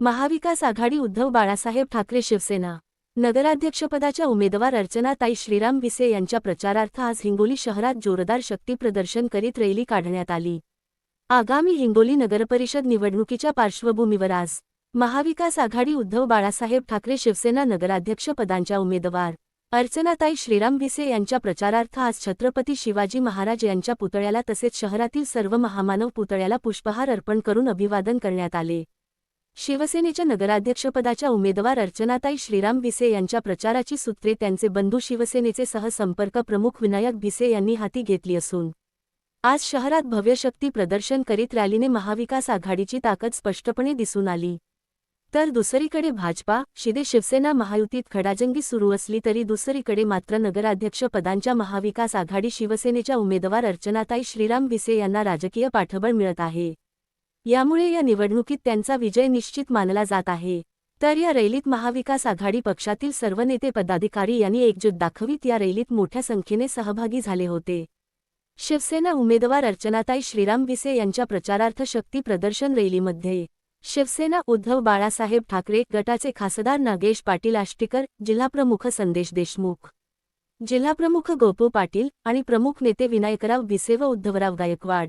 महाविकास आघाडी उद्धव बाळासाहेब ठाकरे शिवसेना. नगराध्यक्षपदाच्या उमेदवार अर्चनाताई श्रीराम विसे यांच्या प्रचारार्थ आज हिंगोली शहरात जोरदार शक्तीप्रदर्शन करीत रॅली काढण्यात आली. आगामी हिंगोली नगरपरिषद निवडणुकीच्या पार्श्वभूमीवर आज महाविकास आघाडी उद्धव बाळासाहेब ठाकरे शिवसेना नगराध्यक्षपदांच्या उमेदवार अर्चनाताई श्रीराम विसे यांच्या प्रचारार्थ आज छत्रपती शिवाजी महाराज यांच्या पुतळ्याला तसेच शहरातील सर्व महामानव पुतळ्याला पुष्पहार अर्पण करून अभिवादन करण्यात आले. शिवसेनेच्या नगराध्यक्षपदाच्या उमेदवार अर्चनाताई श्रीराम भिसे यांच्या प्रचाराची सूत्रे त्यांचे बंधू शिवसेनेचे सहसंपर्क प्रमुख विनायक भिसे यांनी हाती घेतली असून आज शहरात भव्य शक्ती प्रदर्शन करीत रॅलीने महाविकास आघाडीची ताकद स्पष्टपणे दिसून आली. तर दुसरीकडे भाजपा शिदे शिवसेना महायुतीत खडाजंगी सुरू असली तरी दुसरीकडे मात्र नगराध्यक्ष पदांच्या महाविकास आघाडी शिवसेनेच्या उमेदवार अर्चनाताई श्रीराम भिसे यांना राजकीय पाठबळ मिळत आहे. यामुळे या निवडणुकीत त्यांचा विजय निश्चित मानला जात आहे. तर या रैलीत महाविकास आघाडी पक्षातील सर्व नेते पदाधिकारी यांनी एकजूट दाखवीत या रैलीत मोठ्या संख्येने सहभागी झाले होते. शिवसेना उमेदवार अर्चनाताई श्रीराम विसे यांच्या प्रचारार्थ शक्ती प्रदर्शन रैलीमध्ये शिवसेना उद्धव बाळासाहेब ठाकरे गटाचे खासदार नागेश पाटील आष्टीकर जिल्हाप्रमुख संदेश देशमुख जिल्हाप्रमुख गोपू पाटील आणि प्रमुख नेते विनायकराव विसे व उद्धवराव गायकवाड.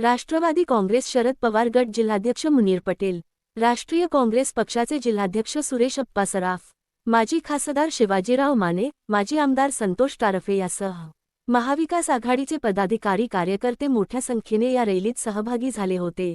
राष्ट्रवादी काँग्रेस शरद पवार गट जिल्हाध्यक्ष मुनीर पटेल राष्ट्रीय काँग्रेस पक्षाचे जिल्हाध्यक्ष सुरेश अप्पा सराफ माजी खासदार शिवाजीराव माने माजी आमदार संतोष टारफे यासह. महाविकास आघाडीचे पदाधिकारी कार्यकर्ते मोठ्या संख्येने या रैलीत सहभागी झाले होते.